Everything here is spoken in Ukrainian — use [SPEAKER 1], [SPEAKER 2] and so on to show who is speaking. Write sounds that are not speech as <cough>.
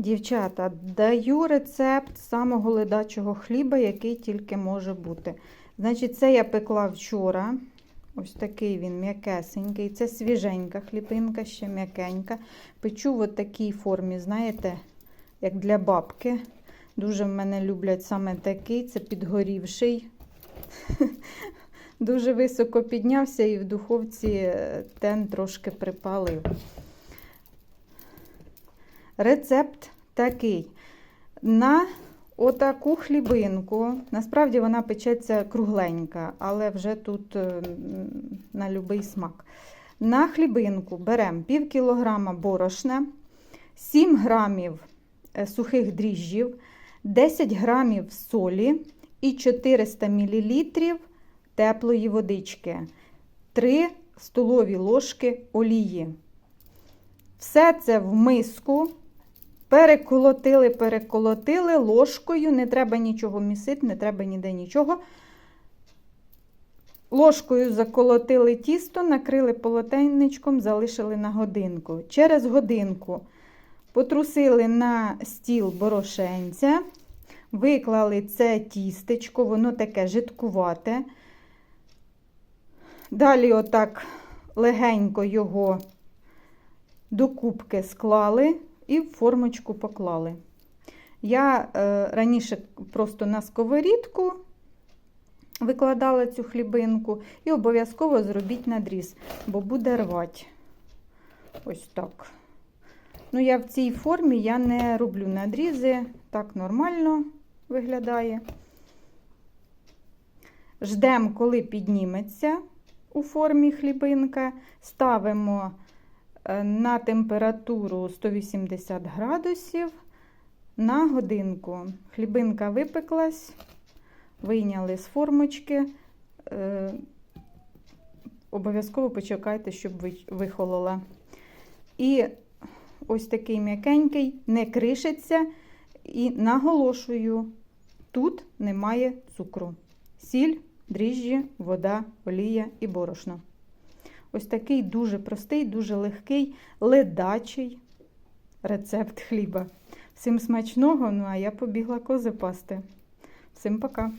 [SPEAKER 1] Дівчата, даю рецепт самого ледачого хліба, який тільки може бути. Значить, це я пекла вчора. Ось такий він м'якесенький. Це свіженька хлібинка, ще м'якенька. Печу в такій формі, знаєте, як для бабки. Дуже в мене люблять саме такий, це підгорівший. <laughs> Дуже високо піднявся і в духовці е, тен трошки припалив. Рецепт такий. На отаку хлібинку, насправді вона печеться кругленька, але вже тут е, на будь-який смак. На хлібинку беремо пів кілограма борошна, 7 грамів е, сухих дріжджів, 10 грамів солі і 400 мл теплої водички, 3 столові ложки олії. Все це в миску. Переколотили, переколотили ложкою, не треба нічого місити, не треба ніде нічого. Ложкою заколотили тісто, накрили полотенничком, залишили на годинку. Через годинку потрусили на стіл борошенця, виклали це тістечко, воно таке жидкувате. Далі, отак легенько його до кубки склали і в формочку поклали. Я е, раніше просто на сковорідку викладала цю хлібинку і обов'язково зробіть надріз, бо буде рвати. Ось так. Ну, я в цій формі я не роблю надрізи, так нормально виглядає. Ждемо, коли підніметься у формі хлібинка, ставимо на температуру 180 градусів на годинку. Хлібинка випеклась, вийняли з формочки. Е, Обов'язково почекайте, щоб вихолола. І ось такий м'якенький, не кришиться. І наголошую, тут немає цукру. Сіль, дріжджі, вода, олія і борошно. Ось такий дуже простий, дуже легкий, ледачий рецепт хліба. Всім смачного, ну а я побігла кози пасти. Всім пока!